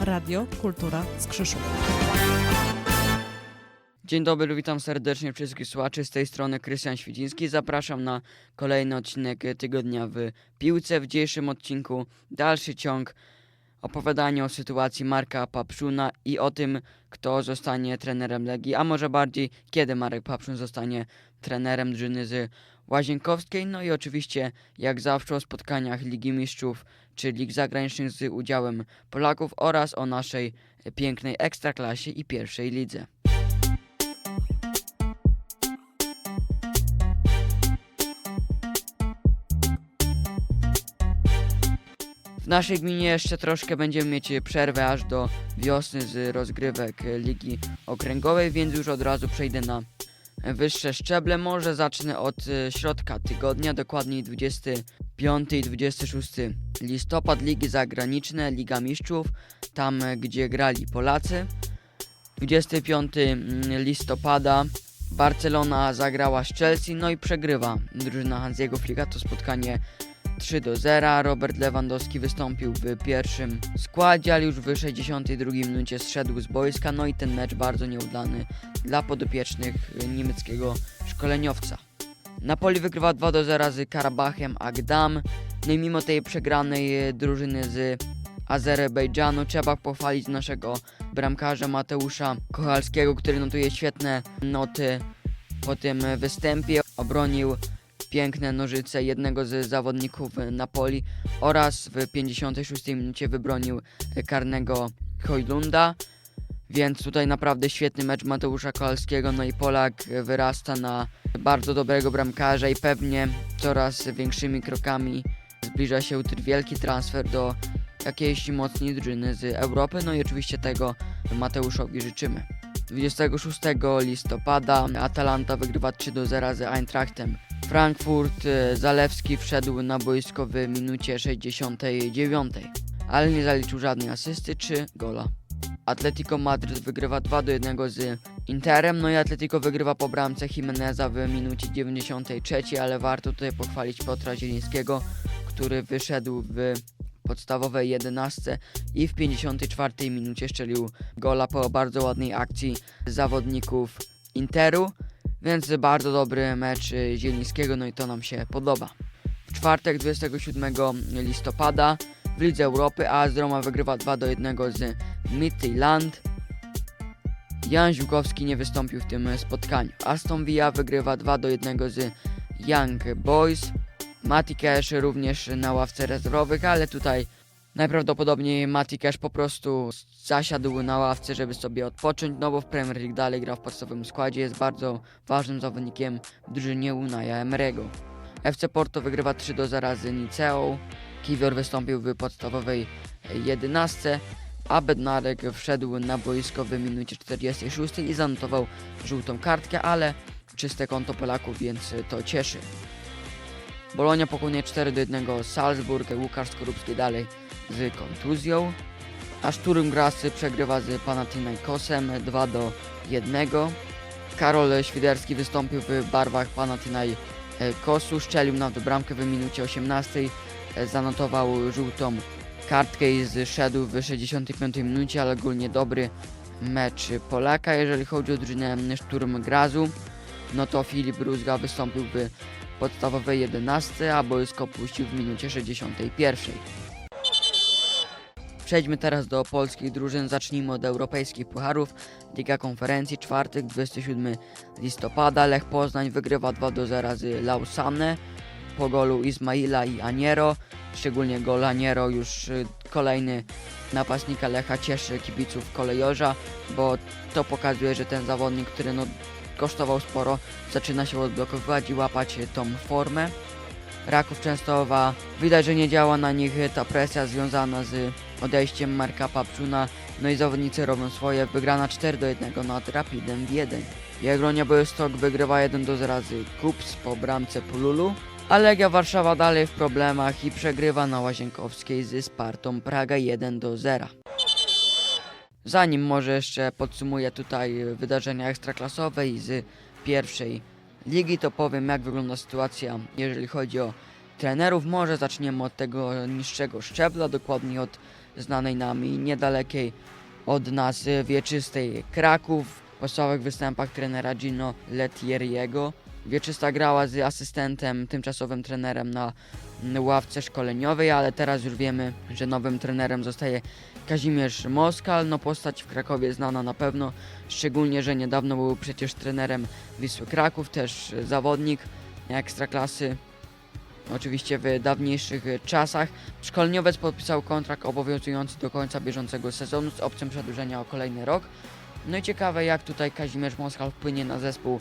Radio Kultura z Krzeszów. Dzień dobry, witam serdecznie wszystkich słuchaczy. Z tej strony Krystian Świdziński. Zapraszam na kolejny odcinek tygodnia w piłce. W dzisiejszym odcinku dalszy ciąg opowiadania o sytuacji Marka Papszuna i o tym, kto zostanie trenerem Legii, a może bardziej kiedy Marek Papszun zostanie trenerem drużyny z Łazienkowskiej. No i oczywiście, jak zawsze, o spotkaniach Ligi Mistrzów czy lig zagranicznych z udziałem Polaków oraz o naszej pięknej ekstraklasie i pierwszej lidze. W naszej gminie jeszcze troszkę będziemy mieć przerwę aż do wiosny z rozgrywek Ligi Okręgowej, więc już od razu przejdę na wyższe szczeble. Może zacznę od e, środka tygodnia, dokładniej 25 i 26 listopad, ligi zagraniczne, Liga Mistrzów, tam e, gdzie grali Polacy. 25 mm, listopada Barcelona zagrała z Chelsea, no i przegrywa drużyna Hansiego Flicka to spotkanie 3 do 0. Robert Lewandowski wystąpił w pierwszym składzie, ale już w 62 minucie zszedł z boiska. No i ten mecz bardzo nieudany dla podopiecznych niemieckiego szkoleniowca. Napoli wygrywa 2 do 0 z Karabachem Agdam. No i mimo tej przegranej e, drużyny z Azerbejdżanu trzeba pochwalić naszego bramkarza Mateusza Kochalskiego, który notuje świetne noty po tym występie. Obronił piękne nożyce jednego z zawodników Napoli oraz w 56 minucie wybronił karnego Hojlunda. Więc tutaj naprawdę świetny mecz Mateusza Kowalskiego, no i Polak wyrasta na bardzo dobrego bramkarza i pewnie coraz większymi krokami zbliża się wielki transfer do jakiejś mocnej drużyny z Europy, no i oczywiście tego Mateuszowi życzymy. 26 listopada Atalanta wygrywa 3 do 0 z Eintrachtem Frankfurt. e, Zalewski wszedł na boisko w minucie 69, ale nie zaliczył żadnej asysty czy gola. Atletico Madryt wygrywa 2 do 1 z Interem, no i Atletico wygrywa po bramce Jimeneza w minucie 93, ale warto tutaj pochwalić Piotra Zielińskiego, który wyszedł w podstawowej 11 i w 54 minucie strzelił gola po bardzo ładnej akcji zawodników Interu, więc bardzo dobry mecz Zielińskiego, no i to nam się podoba. W czwartek 27 listopada w Lidze Europy AS Roma wygrywa 2 do 1 z Midtjylland. Jan Ziłkowski nie wystąpił w tym spotkaniu. Aston Villa wygrywa 2 do 1 z Young Boys. Mati Cash również na ławce rezerwowych, ale tutaj najprawdopodobniej Mati Cash po prostu zasiadł na ławce, żeby sobie odpocząć, no bo w Premier League dalej gra w podstawowym składzie, jest bardzo ważnym zawodnikiem w drużynie Unaja. FC Porto wygrywa 3 do 0 z Niceą. Kiwior wystąpił w podstawowej 11, a Bednarek wszedł na boisko w minucie 46 i zanotował żółtą kartkę, ale czyste konto Polaków, więc to cieszy. Bolonia pokonuje 4 do 1 Salzburg, Łukasz Skorupski dalej z kontuzją. A Szturm Grasy przegrywa z Panathinaikosem 2 do 1. Karol Świderski wystąpił w barwach Panathinaikosu, szczelił na bramkę w minucie 18, e, zanotował żółtą kartkę i zszedł w 65 minucie, ale ogólnie dobry mecz Polaka. Jeżeli chodzi o drużynę Szturm Grazu, no to Filip Bruzga wystąpił w podstawowej 11, a boisko puścił w minucie 61. Przejdźmy teraz do polskich drużyn. Zacznijmy od europejskich pucharów. Liga Konferencji, czwartek, 27 listopada. Lech Poznań wygrywa 2 do 0 z Lausanne po golu Ismaila i Aniero. Szczególnie gol Aniero już y, kolejny napastnika Lecha cieszy kibiców kolejorza, bo to pokazuje, że ten zawodnik, który no, kosztował sporo, zaczyna się odblokowywać i łapać tą formę. Raków Częstochowa, widać, że nie działa na nich ta presja związana z odejściem Marka Papczuna, no i zawodnicy robią swoje, wygrana 4 do 1 nad Rapidem w 1. Jagronia Białystok wygrywa 1 do 0 z Kups po bramce Pululu, a Legia Warszawa dalej w problemach i przegrywa na Łazienkowskiej z Spartą Praga 1 do 0. Zanim może jeszcze podsumuję tutaj wydarzenia ekstraklasowe i z pierwszej ligi, to powiem jak wygląda sytuacja, jeżeli chodzi o trenerów. Może zaczniemy od tego niższego szczebla, dokładnie od znanej nam i niedalekiej od nas wieczystej Kraków. W podstawowych występach trenera Gino Letieriego. Wieczysta grała z asystentem, tymczasowym trenerem na ławce szkoleniowej, ale teraz już wiemy, że nowym trenerem zostaje Kazimierz Moskal. No postać w Krakowie znana na pewno, szczególnie, że niedawno był przecież trenerem Wisły Kraków, też zawodnik ekstraklasy. Oczywiście w dawniejszych czasach. Szkoleniowiec podpisał kontrakt obowiązujący do końca bieżącego sezonu z opcją przedłużenia o kolejny rok. No i ciekawe jak tutaj Kazimierz Moskal wpłynie na zespół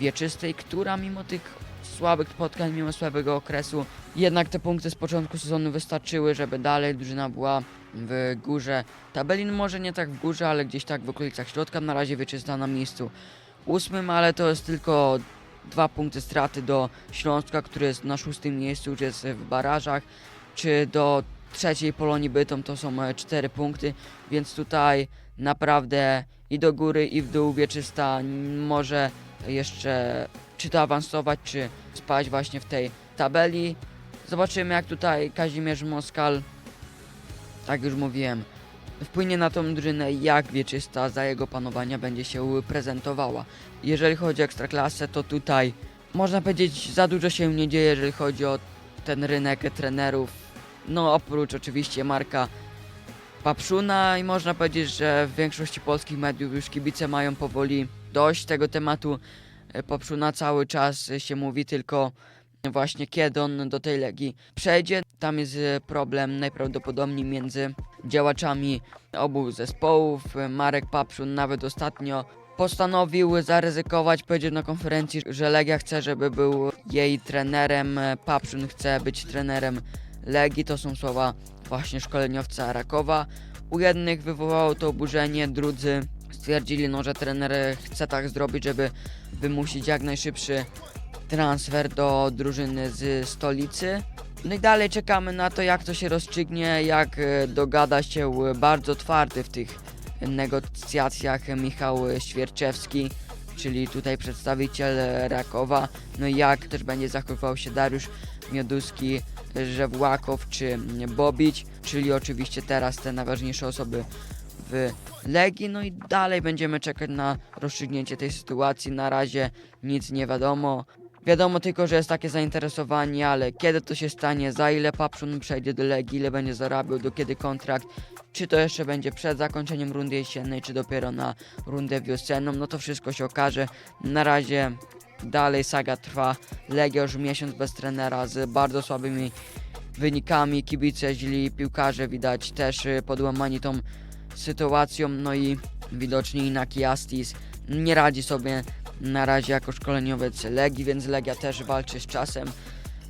Wieczystej, która mimo tych słabych spotkań, mimo słabego okresu, jednak te punkty z początku sezonu wystarczyły, żeby dalej drużyna była w górze tabeli. No może nie tak w górze, ale gdzieś tak w okolicach środka. Na razie Wieczysta na miejscu ósmym, ale to jest tylko dwa punkty straty do Śląska, który jest na szóstym miejscu, już jest w barażach, czy do trzeciej Polonii Bytom to są e, cztery punkty, więc tutaj naprawdę i do góry i w dół Wieczysta może jeszcze czy to awansować, czy spać właśnie w tej tabeli. Zobaczymy jak tutaj Kazimierz Moskal, tak już mówiłem, wpłynie na tą drużynę, jak Wieczysta za jego panowania będzie się prezentowała. Jeżeli chodzi o Ekstraklasę, to tutaj można powiedzieć za dużo się nie dzieje, jeżeli chodzi o ten rynek trenerów. No oprócz oczywiście Marka Papszuna i można powiedzieć, że w większości polskich mediów już kibice mają powoli dość tego tematu. E, Papszuna cały czas się mówi tylko właśnie kiedy on do tej Legii przejdzie. Tam jest e, problem najprawdopodobniej między działaczami obu zespołów. E, Marek Papszun nawet ostatnio postanowił zaryzykować, powiedział na konferencji, że Legia chce, żeby był jej trenerem. Papszun chce być trenerem Legii. To są słowa właśnie szkoleniowca Rakowa. U jednych wywołało to oburzenie, drudzy stwierdzili, no, że trener chce tak zrobić, żeby wymusić jak najszybszy transfer do drużyny z stolicy. No i dalej czekamy na to, jak to się rozstrzygnie, jak e, dogada się bardzo twardy w tych negocjacjach Michał Świerczewski, czyli tutaj przedstawiciel Rakowa. No i jak też będzie zachowywał się Dariusz Mioduski, Żewłakow czy Bobić, czyli oczywiście teraz te najważniejsze osoby w Legii. No i dalej będziemy czekać na rozstrzygnięcie tej sytuacji. Na razie nic nie wiadomo. Wiadomo tylko, że jest takie zainteresowanie, ale kiedy to się stanie, za ile Papszun przejdzie do Legii, ile będzie zarabiał, do kiedy kontrakt, czy to jeszcze będzie przed zakończeniem rundy jesiennej, czy dopiero na rundę wiosenną, no to wszystko się okaże. Na razie dalej saga trwa. Legia już miesiąc bez trenera z bardzo słabymi wynikami. Kibice, źli piłkarze widać też y, podłamani tą sytuacją, no i widocznie Inaki Astis nie radzi sobie na razie jako szkoleniowiec Legii, więc Legia też walczy z czasem.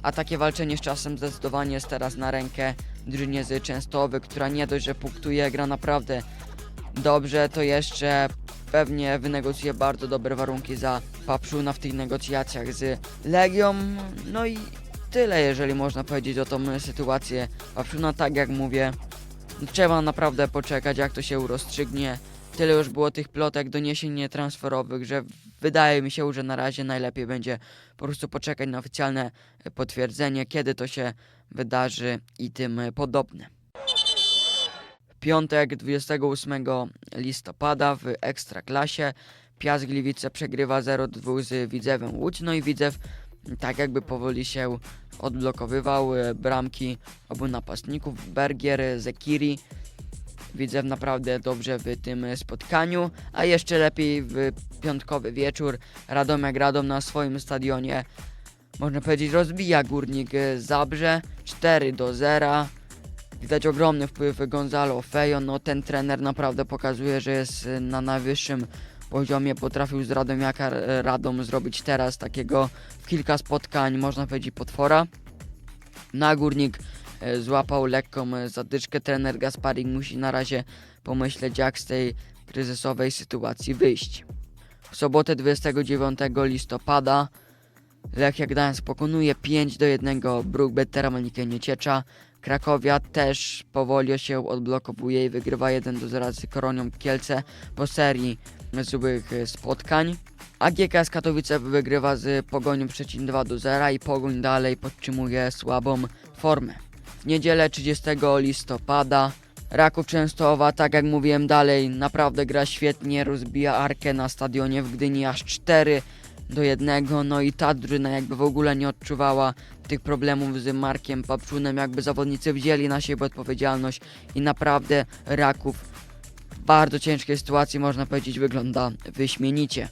A takie walczenie z czasem zdecydowanie jest teraz na rękę drużynie z Częstowy, która nie dość, że punktuje, gra naprawdę dobrze, to jeszcze pewnie wynegocjuje bardzo dobre warunki za Papszuna w tych negocjacjach z Legią. No i tyle, jeżeli można powiedzieć o tą sytuację Papszuna. Tak jak mówię, trzeba naprawdę poczekać, jak to się rozstrzygnie. Tyle już było tych plotek, doniesień transferowych, że wydaje mi się, że na razie najlepiej będzie po prostu poczekać na oficjalne potwierdzenie, kiedy to się wydarzy i tym podobne. Piątek 28 listopada w Ekstraklasie Piast Gliwice przegrywa 0-2 z Widzewem Łódź, no i Widzew tak jakby powoli się odblokowywał e, bramki obu napastników, Bergier, Zekiri. Widzę naprawdę dobrze w tym spotkaniu, a jeszcze lepiej w piątkowy wieczór. Radomiak Radom na swoim stadionie, można powiedzieć, rozbija Górnik Zabrze 4 do 0. Widać ogromny wpływ Gonzalo Fejo, no ten trener naprawdę pokazuje, że jest e, na najwyższym poziomie, potrafił z Radomiaka e, Radom zrobić teraz takiego w kilka spotkań, można powiedzieć, potwora. Na Górnik e, złapał lekką zadyczkę. Trener Gasparik musi na razie pomyśleć, jak z tej kryzysowej sytuacji wyjść. W sobotę 29 listopada Lechia Gdańsk pokonuje 5 do 1 Brookbet Termalikę Nieciecza. Krakowia też powoli się odblokowuje i wygrywa 1 do 0 z Koronią Kielce po serii złych spotkań. AGK z Katowice wygrywa z Pogonią Szczecin 2 do 0 i Pogoń dalej podtrzymuje słabą formę. W niedzielę 30 listopada Raków Częstochowa, tak jak mówiłem dalej, naprawdę gra świetnie, rozbija Arkę na stadionie w Gdyni aż 4 do 1, no i ta drużyna jakby w ogóle nie odczuwała tych problemów z Markiem Papszunem, jakby zawodnicy wzięli na siebie odpowiedzialność i naprawdę Raków w bardzo ciężkiej sytuacji, można powiedzieć, wygląda wyśmienicie.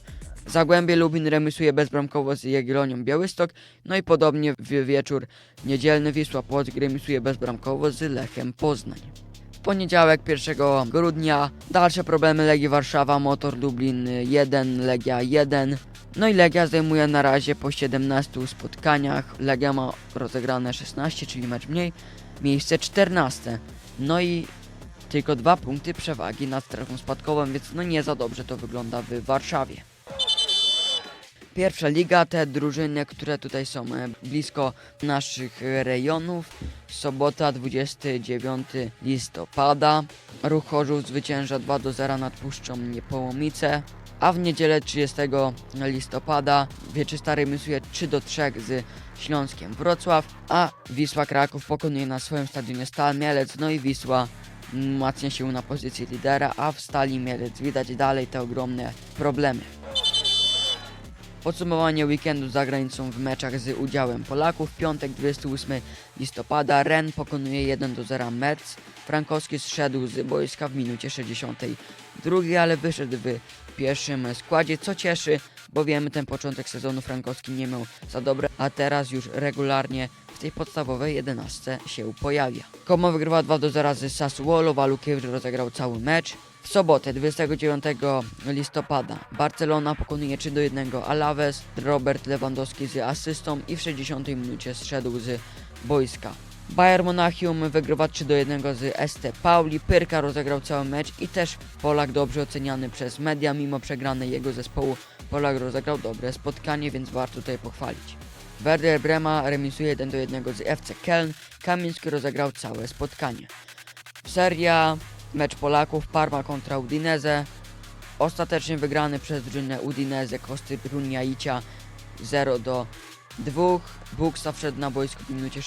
Zagłębie Lubin remisuje bezbramkowo z Jagiellonią Białystok, no i podobnie w wieczór niedzielny Wisła Płock remisuje bezbramkowo z Lechem Poznań. W poniedziałek 1 grudnia dalsze problemy Legii Warszawa, Motor Dublin 1, Legia 1. No i Legia zajmuje na razie po 17 spotkaniach. Legia ma rozegrane 16, czyli mecz mniej, miejsce 14. No i tylko dwa punkty przewagi nad strefą spadkową, więc no nie za dobrze to wygląda w Warszawie. Pierwsza liga, te drużyny, które tutaj są e, blisko naszych rejonów. Sobota 29 listopada. Ruch Chorzów zwycięża 2 do 0 nad Puszczą Niepołomice. A w niedzielę 30 listopada Wieczysta remisuje 3 do 3 z Śląskiem Wrocław, a Wisła Kraków pokonuje na swoim stadionie Stal Mielec, no i Wisła umacnia się na pozycji lidera, a w Stali Mielec widać dalej te ogromne problemy. Podsumowanie weekendu za granicą w meczach z udziałem Polaków. Piątek 28 listopada Ren pokonuje 1 do 0 Metz. Frankowski zszedł z boiska w minucie 62, ale wyszedł w pierwszym składzie, co cieszy, bowiem ten początek sezonu Frankowski nie miał za dobre, a teraz już regularnie w tej podstawowej 11 się pojawia. Como wygrywa 2 do 0 z Sassuolo, Walukiewicz rozegrał cały mecz. W sobotę 29 listopada Barcelona pokonuje 3 do 1 Alaves, Robert Lewandowski z asystą i w 60 minucie zszedł z boiska. Bayern Monachium wygrywa 3 do 1 z ST Pauli, Pyrka rozegrał cały mecz i też Polak dobrze oceniany przez media, mimo przegranej jego zespołu Polak rozegrał dobre spotkanie, więc warto tutaj pochwalić. Werder Brema remisuje 1 do 1 z FC Köln, Kamiński rozegrał całe spotkanie. Seria, mecz Polaków, Parma kontra Udinese, ostatecznie wygrany przez drużynę Udinese Kosty Bruniaicia 0 do 2. Buksa wszedł na boisko w minucie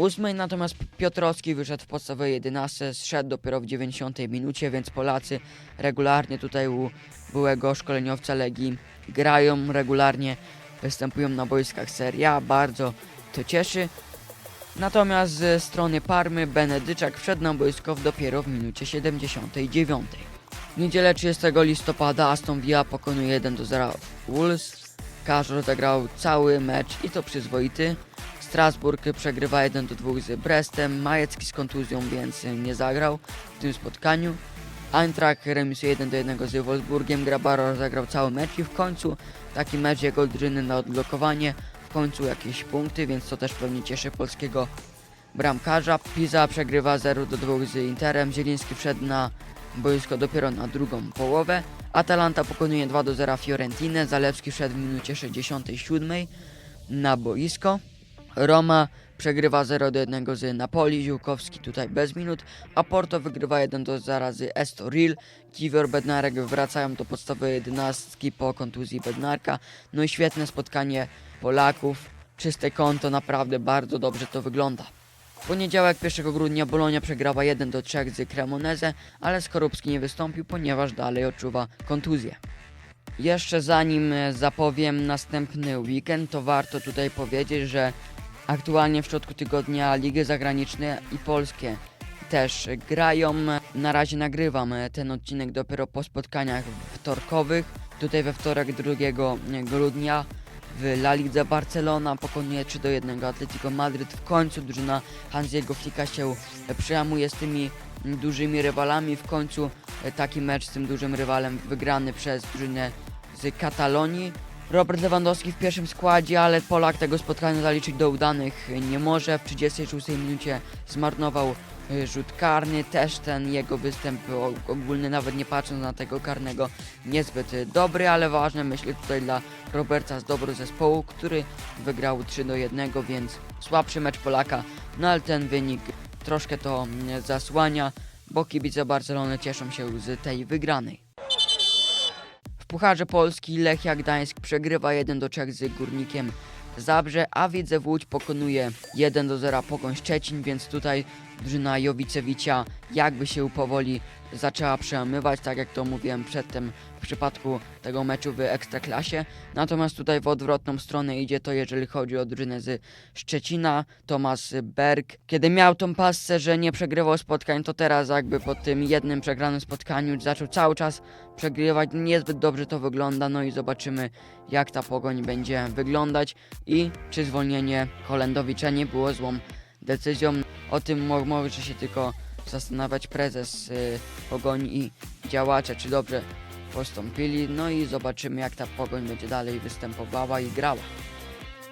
68, natomiast Piotrowski wyszedł w podstawowej 11, zszedł dopiero w 90 minucie, więc Polacy regularnie tutaj u byłego szkoleniowca Legii grają regularnie, występują na boiskach Serie A, bardzo to cieszy. Natomiast ze strony Parmy Benedyczak wszedł na boisko dopiero w minucie 79. W niedzielę 30 listopada Aston Villa pokonuje 1 do 0 Wolves. Każ rozegrał cały mecz i to przyzwoity. Strasburg przegrywa 1 do 2 z Brestem. Majecki z kontuzją, więc nie zagrał w tym spotkaniu. Eintracht remisuje 1 do 1 z Wolfsburgiem. Grabaro rozegrał cały mecz i w końcu taki mecz jego drużyny na odblokowanie. W końcu jakieś punkty, więc to też pewnie cieszy polskiego bramkarza. Pisa przegrywa 0 do 2 z Interem. Zieliński wszedł na boisko dopiero na drugą połowę. Atalanta pokonuje 2 do 0 Fiorentinę. Zalewski wszedł w minucie 67 na boisko. Roma przegrywa 0 do 1 z Napoli, Ziółkowski tutaj bez minut, a Porto wygrywa 1 do 0 z Estoril. Kiwior, Bednarek wracają do podstawowej jedenastki po kontuzji Bednarka. No i świetne spotkanie Polaków. Czyste konto, naprawdę bardzo dobrze to wygląda. W poniedziałek 1 grudnia Bolonia przegrała 1 do 3 z Cremoneze, ale Skorupski nie wystąpił, ponieważ dalej odczuwa kontuzję. Jeszcze zanim zapowiem następny weekend, to warto tutaj powiedzieć, że aktualnie w środku tygodnia ligi zagraniczne i polskie też grają. Na razie nagrywam ten odcinek dopiero po spotkaniach wtorkowych. Tutaj we wtorek 2 grudnia w La Lidze Barcelona pokonuje 3 do 1 Atletico Madryt. W końcu drużyna Hansiego Flicka się przełamuje z tymi dużymi rywalami. W końcu taki mecz z tym dużym rywalem wygrany przez drużynę z Katalonii. Robert Lewandowski w pierwszym składzie, ale Polak tego spotkania zaliczyć do udanych nie może. W 36 minucie zmarnował y, rzut karny. Też ten jego występ ogólny, nawet nie patrząc na tego karnego, niezbyt dobry, ale ważne myślę tutaj dla Roberta z dobro zespołu, który wygrał 3 do 1, więc słabszy mecz Polaka, no ale ten wynik troszkę to mm, zasłania, bo kibice Barcelony cieszą się z tej wygranej. Pucharze Polski Lechia Gdańsk przegrywa 1 do 3 z Górnikiem Zabrze, a Widzew Łódź pokonuje 1 do 0 Pogoń Szczecin, więc tutaj drużyna Jowicewicia jakby się powoli zaczęła przełamywać, tak jak to mówiłem przedtem w przypadku tego meczu w Ekstraklasie. Natomiast tutaj w odwrotną stronę idzie to, jeżeli chodzi o drużynę z Szczecina. Tomasz Berg, kiedy miał tą pasę, że nie przegrywał spotkań, to teraz jakby po tym jednym przegranym spotkaniu zaczął cały czas przegrywać. Niezbyt dobrze to wygląda, no i zobaczymy jak ta pogoń będzie wyglądać i czy zwolnienie Holendowicza nie było złą decyzją. O tym mo- może się tylko zastanawiać prezes y, i działacze, czy dobrze postąpili. No i zobaczymy, jak ta pogoń będzie dalej występowała i grała.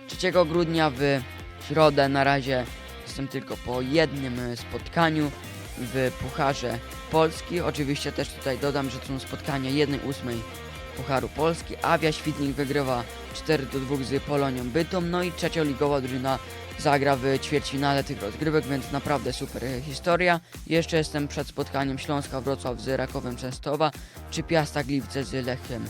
3 grudnia w środę na razie jestem tylko po jednym y, spotkaniu w Pucharze Polski. Oczywiście też tutaj dodam, że to są spotkania 1-8 Pucharu Polski. Awia Świdnik wygrywa 4 do 2 z Polonią Bytom. No i trzecioligowa drużyna zagra w ćwierćfinale tych rozgrywek, więc naprawdę super historia. Jeszcze jestem przed spotkaniem Śląska Wrocław z Rakowem Częstowa, czy Piasta Gliwice z Lechem.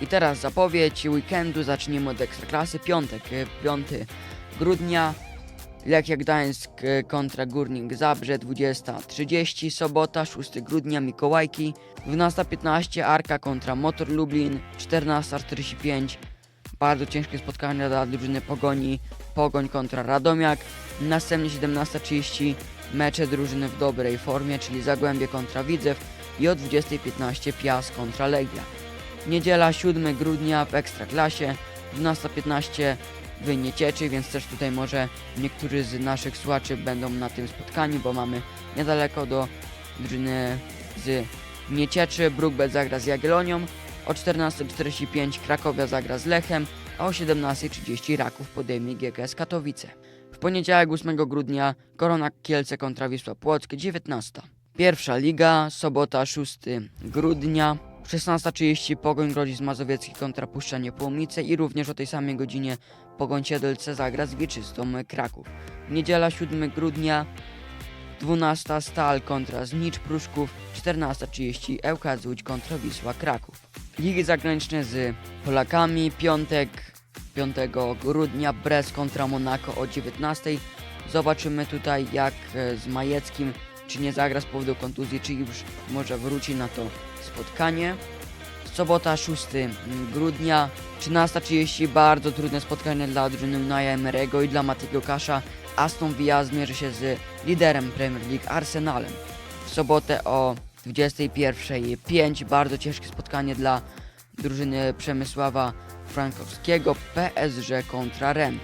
I teraz zapowiedź weekendu, zaczniemy od Ekstraklasy, piątek, e, 5 grudnia. Lechia Gdańsk kontra Górnik Zabrze. 20.30, sobota 6 grudnia. Mikołajki, 12.15 Arka kontra Motor Lublin, 14.45 bardzo ciężkie spotkania dla drużyny Pogoni, Pogoń kontra Radomiak, następnie 17.30 mecze drużyny w dobrej formie, czyli Zagłębie kontra Widzew i o 20.15 Piast kontra Legia. Niedziela 7 grudnia w Ekstraklasie, 12.15 w Niecieczy, więc też tutaj może niektórzy z naszych słuchaczy będą na tym spotkaniu, bo mamy niedaleko do drużyny z Niecieczy. Brookbet zagra z Jagiellonią, o 14.45 Krakowia zagra z Lechem, a o 17.30 Raków podejmie GKS Katowice. W poniedziałek 8 grudnia Korona Kielce kontra Wisła Płock 19. Pierwsza liga, sobota 6 grudnia, 16.30 Pogoń Grodzic Mazowiecki kontra Puszczanie Płomice i również o tej samej godzinie Pogoń Siedlce zagra z Wieczystą Kraków. Niedziela 7 grudnia, 12 Stal kontra Znicz Pruszków, 14.30 ŁKS Łódź kontra Wisła Kraków. Ligi zagraniczne z Polakami, piątek 5 grudnia Brest kontra Monako o 19.00. Zobaczymy tutaj jak e, z Majeckim, czy nie zagra z powodu kontuzji, czy już może wróci na to spotkanie. Sobota 6 grudnia, 13.30, bardzo trudne spotkanie dla Unaja Emerego i dla Matiego Kasza. Aston Villa zmierzy się z liderem Premier League Arsenalem. W sobotę o 21.05 bardzo ciężkie spotkanie dla drużyny Przemysława Frankowskiego PSG kontra Ren.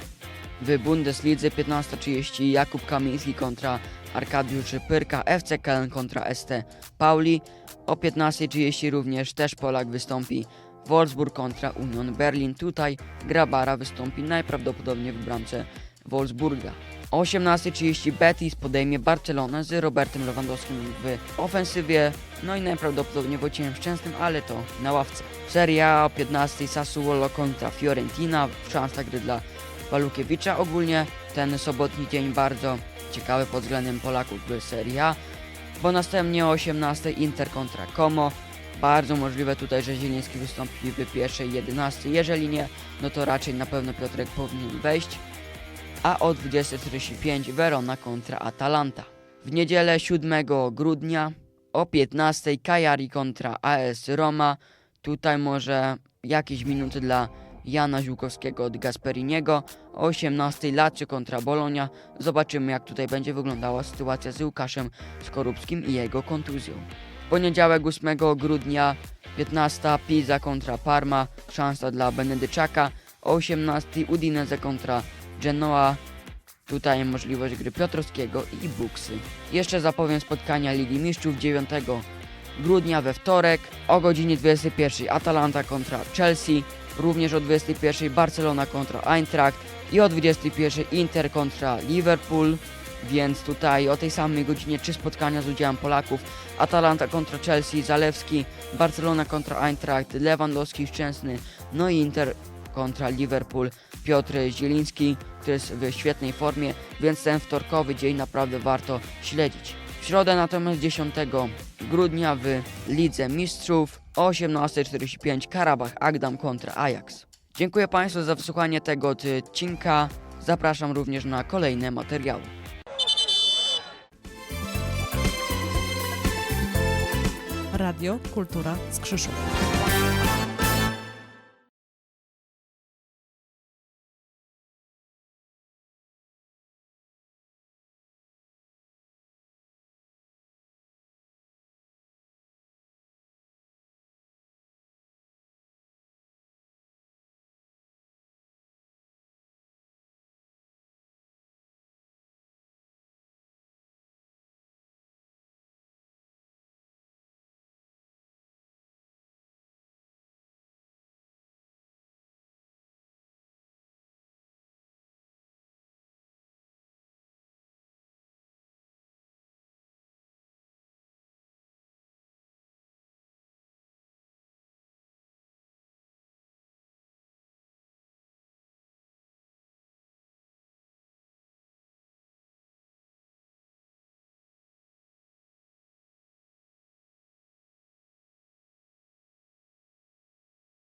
W Bundeslidze 15.30 Jakub Kamiński kontra Arkadiusz Pyrka, FC Köln kontra ST Pauli. O 15.30 również też Polak wystąpi Wolfsburg kontra Union Berlin. Tutaj Grabara wystąpi najprawdopodobniej w bramce Wolfsburga. O 18.30 Betis podejmie Barcelonę z Robertem Lewandowskim w ofensywie, no i najprawdopodobniej Wojciechem Szczęsnym, ale to na ławce. Serie A o 15.00 Sassuolo kontra Fiorentina, szansa gry dla Walukiewicza. Ogólnie ten sobotni dzień bardzo ciekawy pod względem Polaków w Serie A, bo następnie o 18.00 Inter kontra Como. Bardzo możliwe tutaj, że Zieliński wystąpi w pierwszej 11. Jeżeli nie, no to raczej na pewno Piotrek powinien wejść a o 20.45 Verona kontra Atalanta. W niedzielę 7 grudnia o 15.00 Kajari kontra AS Roma. Tutaj może jakieś minuty dla Jana Ziłkowskiego od Gasperiniego. O 18.00 Lazio kontra Bolonia. Zobaczymy jak tutaj będzie wyglądała sytuacja z Łukaszem Skorupskim i jego kontuzją. Poniedziałek 8 grudnia 15 Pisa kontra Parma. Szansa dla Benedyczaka. O 18.00 Udinese kontra Genoa. Tutaj możliwość gry Piotrowskiego i Buksy. Jeszcze zapowiem spotkania Ligi Mistrzów 9 grudnia we wtorek o godzinie 21 Atalanta kontra Chelsea, również o 21 Barcelona kontra Eintracht i o 21 Inter kontra Liverpool. Więc tutaj o tej samej godzinie trzy spotkania z udziałem Polaków. Atalanta kontra Chelsea, Zalewski, Barcelona kontra Eintracht, Lewandowski, Szczęsny, no i Inter kontra Liverpool. Piotr Zieliński, który jest w świetnej formie, więc ten wtorkowy dzień naprawdę warto śledzić. W środę natomiast 10 grudnia w Lidze Mistrzów o 18.45 Karabach Agdam kontra Ajax. Dziękuję Państwu za wysłuchanie tego odcinka. Zapraszam również na kolejne materiały. Radio Kultura z Krzeszów.